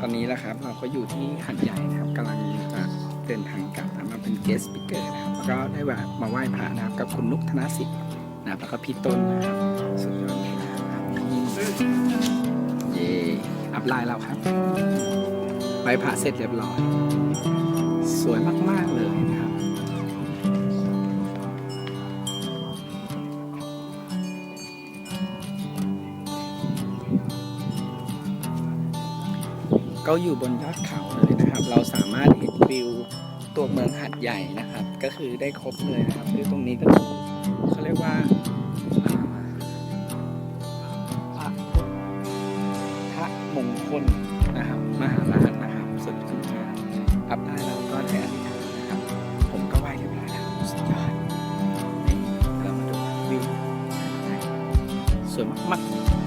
ตอนนี้แหละครับเราก็อยู่ที่หันใหญ่นะครับกำลังจะเดินทางกลับมาเป็นเกสต์สปิเกอร์นะครับแล้วก็ได้ว่ามาไหว้พระนะครับกับคุณนุกธนสิทธิ์นะครับแล้วก็พี่ต้นนะครับสุดยอดเลยนะครับเย่อัพไลน์เราครับไหว้พระเสร็จเรียบร้อย สวยมากๆ ก็อยู่บนยอดเขาเลยนะครับ เราสามารถเห็นวิวตัวเมืองหัดใหญ่นะครับ ก็คือได้ครบเลยนะครับคือตรงนี้ก็คือเขาเรียกว่าพระมงคลนะครับ มหาราชนะครับสุดยอดมากอัพได้แล้วก็ได้อธิษฐานนะครับ ผมก็ไหว้เรียบร้อยแล้วสุดยอดนี่เรามาดูวิวสวยมากๆ